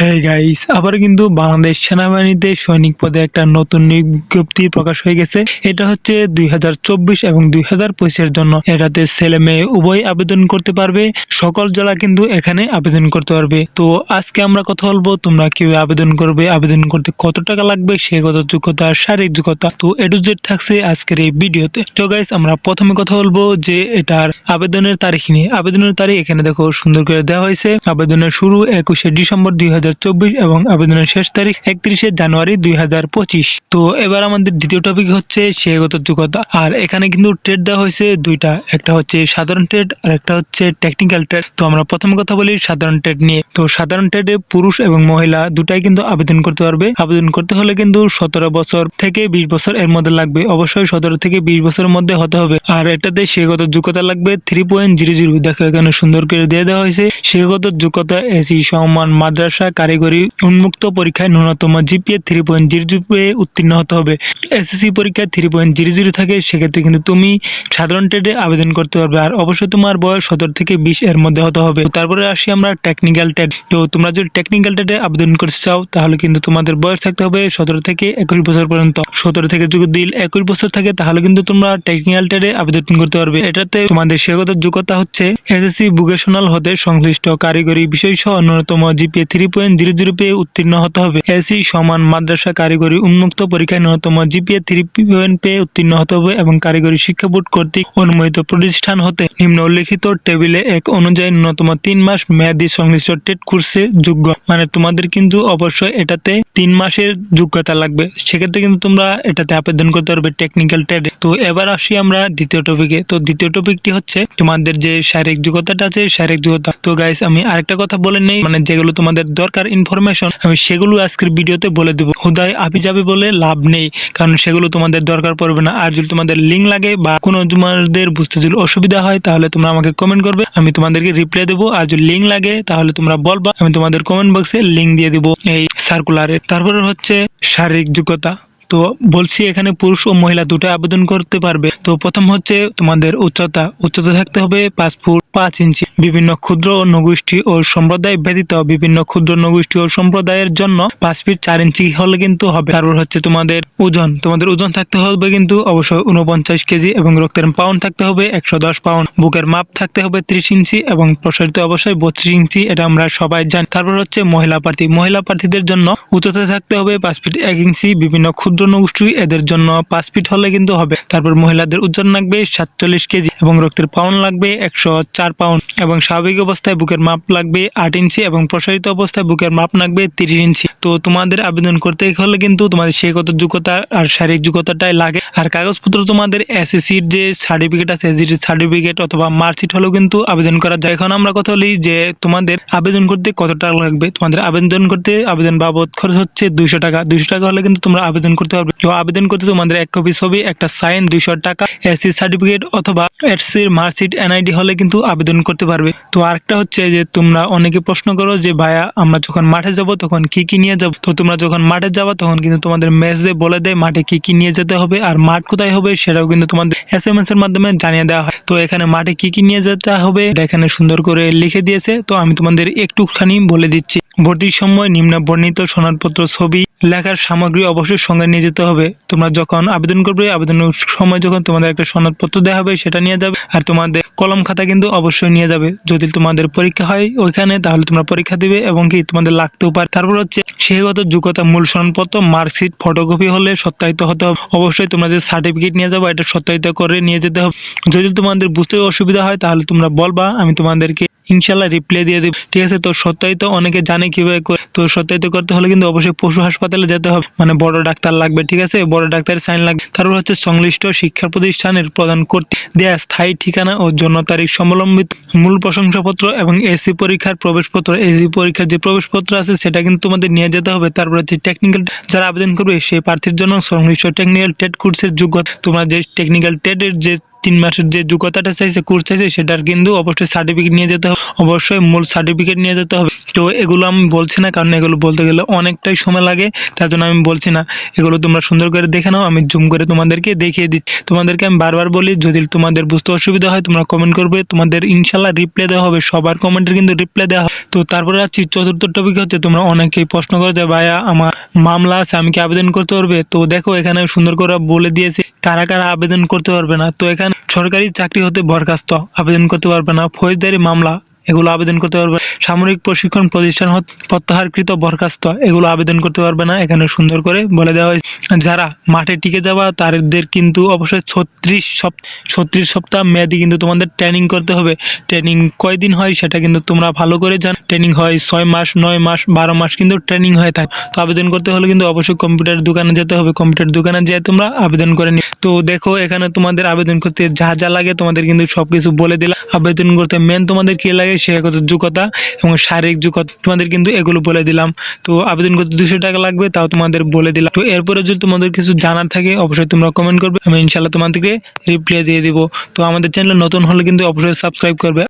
হ্যাঁ গাইস আবার কিন্তু বাংলাদেশ সেনাবাহিনীতে সৈনিক পদে একটা নতুন বিজ্ঞপ্তি প্রকাশ হয়ে গেছে। এটা হচ্ছে দুই এবং দুই এর জন্য। এটাতে ছেলে মেয়ে উভয় আবেদন করতে পারবে, সকল জেলা কিন্তু এখানে আবেদন করতে পারবে। তো আজকে আমরা কথা বলব, তোমরা কীভাবে আবেদন করবে, আবেদন করতে কত টাকা লাগবে, সে কত যোগ্যতা, শারীরিক যোগ্যতা, তো এটু থাকছে আজকের এই ভিডিওতে। তো গাইস আমরা প্রথমে কথা বলব যে এটার আবেদনের তারিখ নিয়ে। আবেদনের তারিখ এখানে দেখো সুন্দর করে দেওয়া হয়েছে। আবেদনের শুরু একুশে ডিসেম্বর দুই হাজার এবং আবেদনের শেষ তারিখ একত্রিশে জানুয়ারি দুই হাজার পঁচিশ। তো এবার আমাদের দ্বিতীয় টপিক হচ্ছে শেগত যোগ্যতা। আর এখানে কিন্তু ট্রেড দেওয়া হয়েছে দুইটা। একটা হচ্ছে সাধারণ ট্রেড আর একটা হচ্ছে টেকনিক্যাল ট্রেড তো আমরা প্রথম কথা বলি সাধারণ ট্রেড নিয়ে। তো সাধারণ ট্রেডে পুরুষ এবং মহিলা দুটাই কিন্তু আবেদন করতে পারবে। আবেদন করতে হলে কিন্তু সতেরো বছর থেকে বিশ বছর এর মধ্যে লাগবে। অবশ্যই সতেরো থেকে বিশ বছরের মধ্যে হতে হবে। আর এটাতে শেগত যোগ্যতা লাগবে থ্রি পয়েন্ট জিরো জিরো দেখো এখানে সুন্দর করে দিয়ে দেওয়া হয়েছে। শেগত যোগ্যতা, এসি সম্মান মাদ্রাসা কারিগরি উন্মুক্ত পরীক্ষায় ন্যূনতম GPA three point zero GPA উত্তীর্ণ হতে হবে। এসএসসি পরীক্ষায় থ্রি পয়েন্ট জিরো জিরো থাকে, সেক্ষেত্রে কিন্তু তুমি সাধারণ ট্রেডে আবেদন করতে পারবে। আর অবশ্যই তোমার বয়স সতেরো থেকে বিশ এর মধ্যে হতে হবে। তারপরে আসি আমরা টেকনিক্যাল ট্রেড তো তোমরা যদি টেকনিক্যাল ট্রেডে আবেদন করতে চাও, তাহলে কিন্তু তোমাদের বয়স থাকতে হবে সতেরো থেকে একুশ বছর পর্যন্ত। সতেরো থেকে যদি একুশ বছর থাকে, তাহলে কিন্তু তোমরা টেকনিক্যাল ট্রেডে আবেদন করতে পারবে। এটাতে তোমাদের শেগত যোগ্যতা হচ্ছে এসএসসি ভোকেশনাল হতে সংশ্লিষ্ট কারিগরি বিষয় সহ ন্যূনতম GPA three point zero zero পেয়ে উত্তীর্ণ হতে হবে। এসি সমান মাদ্রাসা কারিগরি উন্মুক্ত পরীক্ষায় ন্যূনতম জিপিএ থ্রি পয়েন্ট পেয়ে উত্তীর্ণ হতে হবে এবং কারিগরি শিক্ষা বোর্ড কর্তৃক অনুমোদিত প্রতিষ্ঠান হতে। নিম্ন উল্লেখিত টেবিলে এক অনুযায়ী ন্যূনতম তিন মাস মেয়াদি সংশ্লিষ্ট টেট কোর্সে যোগ্য। মানে তোমাদের কিন্তু অবশ্যই এটাতে তিন মাসের যোগ্যতা লাগবে। সেক্ষেত্রে কিন্তু তোমরা এটাতে আবেদন করতে পারবে টেকনিক্যাল ট্রেডে তো এবার আসি আমরা দ্বিতীয় টপিকে তো দ্বিতীয় টপিকটি হচ্ছে তোমাদের যে শারীরিক যোগ্যতাটা আছে, শারীরিক যোগ্যতা। তো গাইস আমি আরেকটা কথা বলে নেই মানে যেগুলো তোমাদের দরকার ইনফরমেশন আমি সেগুলো আজকের ভিডিওতে বলে দেবো। হুদায় আবি যাবে বলে লাভ নেই, কারণ সেগুলো তোমাদের দরকার পড়বে না। আর যদি তোমাদের লিঙ্ক লাগে বা কোনো তোমাদের বুঝতে যদি অসুবিধা হয়, তাহলে তোমরা আমাকে কমেন্ট করবে, আমি তোমাদেরকে রিপ্লাই দেবো। আর যদি লিঙ্ক লাগে, তাহলে তোমরা বলবা, আমি তোমাদের কমেন্ট বক্সে লিঙ্ক দিয়ে দেবো এই সার্কুলারে তারপরে হচ্ছে শারীরিক যোগ্যতা। তো বলছি এখানে পুরুষ ও মহিলা দুটো আবেদন করতে পারবে। তো প্রথম হচ্ছে তোমাদের উচ্চতা। উচ্চতা থাকতে হবে পাঁচ ফুট। পাঁচ ইঞ্চি। বিভিন্ন ক্ষুদ্র নগোষ্ঠী ও সম্প্রদায় ব্যতীত বিভিন্ন ক্ষুদ্র নগোষ্ঠী ও সম্প্রদায়ের জন্য পাঁচ ফিট চার ইঞ্চি হলে কিন্তু হবে। তারপর হচ্ছে তোমাদের ওজন। তোমাদের ওজন থাকতে হবে কিন্তু অবশ্যই উনপঞ্চাশ কেজি এবং রক্তের পাউন্ড থাকতে হবে একশো দশ পাউন্ড। বুকের মাপ থাকতে হবে ত্রিশ ইঞ্চি এবং প্রসারিত অবশ্যই বত্রিশ ইঞ্চি, এটা আমরা সবাই জানি। তারপর হচ্ছে মহিলা প্রার্থী। মহিলা প্রার্থীদের জন্য উচ্চতা থাকতে হবে পাঁচ ফিট এক ইঞ্চি। বিভিন্ন ক্ষুদ্র নগোষ্ঠী এদের জন্য পাঁচ ফিট হলে কিন্তু হবে। তারপর মহিলাদের ওজন লাগবে সাতচল্লিশ কেজি এবং রক্তের পাউন্ড লাগবে একশো চার পাউন্ড এবং স্বাভাবিক অবস্থায় বুকের মাপ লাগবে আট ইঞ্চি এবং প্রসারিত অবস্থায় বুকের মাপ লাগবে তিরিশ ইঞ্চি। তো তোমাদের আবেদন করতে হলে কিন্তু তোমাদের কত যোগ্যতা আর শারীরিক যোগ্যতাটাই লাগে। আর কাগজপত্র তোমাদের এসএসসির যে সার্টিফিকেট আছে এসএসসি সার্টিফিকেট অথবা মার্কশিট হলেও কিন্তু আবেদন করা যায়। এখন আমরা কথা বলি যে তোমাদের আবেদন করতে কত টাকা লাগবে? তোমাদের আবেদন করতে আবেদন বাবদ খরচ হচ্ছে দুইশো টাকা। দুইশো টাকা হলে কিন্তু তোমরা আবেদন করতে পারবে। তো আবেদন করতে তোমাদের এক কপি ছবি, একটা সাইন দুইশো টাকা এসসি সার্টিফিকেট অথবা এসসির মার্কশিট এনআইডি হলে কিন্তু আবেদন করতে পারবে। তো আরেকটা হচ্ছে যে, তোমরা অনেকে প্রশ্ন করো যে, ভাইয়া, আমরা যখন মাঠে যাব, তখন কি কি নিয়ে যাব? তো তোমরা যখন মাঠে যাবা, তখন কিন্তু তোমাদের মেসে বলে দেয় মাঠে কি কি নিয়ে যেতে হবে আর মাঠ কোথায় হবে সেটাও কিন্তু তোমাদের এস এম এস এর মাধ্যমে জানিয়ে দেওয়া হয়। তো এখানে মাঠে কি কি নিয়ে যেতে হবে, এটা এখানে সুন্দর করে লিখে দিয়েছে। তো আমি তোমাদের একটুখানি বলে দিচ্ছি। ভর্তির সময় নিম্ন বর্ণিত সনদপত্র, ছবি, লেখার সামগ্রী অবশ্যই সঙ্গে নিয়ে যেতে হবে। তোমরা যখন আবেদন করবে, আবেদনের সময় যখন তোমাদের একটা সনদপত্র দেওয়া হবে, সেটা নিয়ে যাবে। আর তোমাদের কলম খাতা কিন্তু অবশ্যই নিয়ে যাবে। যদি তোমাদের পরীক্ষা হয় ওইখানে, তাহলে তোমরা পরীক্ষা দিবে এবং কি তোমাদের লাগতেও পারে। তারপর হচ্ছে সেগত যোগ্যতা মূল সনদপত্র, মার্কশিট, ফটোকপি হলে সত্যায়িত হতে হবে। অবশ্যই তোমরা যে সার্টিফিকেট নিয়ে যাব, এটা সত্যায়িত করে নিয়ে যেতে হবে। যদি তোমাদের বুঝতে অসুবিধা হয়, তাহলে তোমরা বলবা, আমি তোমাদেরকে ইনশাল্লাহ রিপ্লাই দিয়ে দেবে। ঠিক আছে তো সত্যায়িত অনেকে জানে কীভাবে তো সত্যায়িত করতে হলে কিন্তু অবশ্যই পশু হাসপাতালে যেতে হবে। মানে বড় ডাক্তার লাগবে, ঠিক আছে? বড় ডাক্তারের সাইন লাগবে। তারপর হচ্ছে সংশ্লিষ্ট শিক্ষা প্রতিষ্ঠানের প্রদান করতে দেয়া স্থায়ী ঠিকানা ও জন্ম তারিখ সমলম্বিত। মূল প্রশংসাপত্র এবং এসি পরীক্ষার প্রবেশপত্র এসি পরীক্ষার যে প্রবেশপত্র আছে, সেটা কিন্তু তোমাদের নিয়ে যেতে হবে। তারপর হচ্ছে টেকনিক্যাল যারা আবেদন করবে, সেই প্রার্থীর জন্য সংশ্লিষ্ট টেকনিক্যাল টেট কোর্সের যোগ্যতা তোমরা যে টেকনিক্যাল টেটের যে তিন মাসের যে যোগ্যতাটা চাইছে কোর্স চাইছে, সেটার কিন্তু অবশ্যই সার্টিফিকেট নিয়ে যেতে হবে। অবশ্যই মূল সার্টিফিকেট নিয়ে যেতে হবে। তো এগুলো আমি বলছি না, কারণ এগুলো বলতে গেলে অনেকটাই সময় লাগে, তার জন্য আমি বলছি না। এগুলো তোমরা সুন্দর করে দেখে নাও, আমি জুম করে তোমাদেরকে দেখিয়ে দিচ্ছি। তোমাদেরকে আমি বারবার বলি, যদি তোমাদের বুঝতে অসুবিধা হয়, তোমরা কমেন্ট করবে, তোমাদের ইনশাল্লাহ রিপ্লাই দেওয়া হবে, সবার কমেন্টের কিন্তু রিপ্লাই দেওয়া তো তারপরে আসছি, চতুর্থ টপিক হচ্ছে, তোমরা অনেকেই প্রশ্ন করো যে, ভাইয়া, আমার মামলা আছে, আমি কি আবেদন করতে পারবে? তো দেখো, এখানে সুন্দর করে বলে দিয়েছি, কারা কারা আবেদন করতে পারবে না। তো এখানে সরকারি চাকরি হতে বরখাস্ত, আবেদন করতে পারবে না। ফৌজদারি মামলা, এগুলো আবেদন করতে পারবে সামরিক প্রশিক্ষণ প্রতিষ্ঠান প্রত্যাহারকৃত বরখাস্ত। এগুলো আবেদন করতে পারবে না, এখানে সুন্দর করে বলে দেওয়া হয়েছে। যারা মাঠে টিকে যাওয়া তাদের কিন্তু অবশ্যই ছত্রিশ সপ্তাহ ছত্রিশ সপ্তাহ মেয়াদি কিন্তু তোমাদের ট্রেনিং করতে হবে। ট্রেনিং কয়দিন হয় সেটা কিন্তু তোমরা ভালো করে জান ট্রেনিং হয় ছয় মাস, নয় মাস, বারো মাস কিন্তু ট্রেনিং হয়ে থাকে। তো আবেদন করতে হলে কিন্তু অবশ্যই কম্পিউটার দোকানে যেতে হবে। কম্পিউটার দোকানে যেয়ে তোমরা আবেদন করে নি তো দেখো, এখানে তোমাদের আবেদন করতে যা যা লাগে তোমাদের কিন্তু সবকিছু বলে দিলাম। আবেদন করতে মেন তোমাদের কি লাগে? শিক্ষাগত যোগ্যতা। এবং শারীরিক যোগ্যতা তোমাদের কিন্তু এগুলো বলে দিলাম। তো আবেদন করতে দুশো টাকা লাগবে, তাও তোমাদের বলে দিলাম। তো এরপরে যদি তোমাদের কিছু জানার থাকে, অবশ্যই তোমরা কমেন্ট করবে। আমি ইনশাল্লাহ তোমাদেরকে রিপ্লাই দিয়ে দিব। তো আমাদের চ্যানেল নতুন হলে কিন্তু অবশ্যই সাবস্ক্রাইব করবে।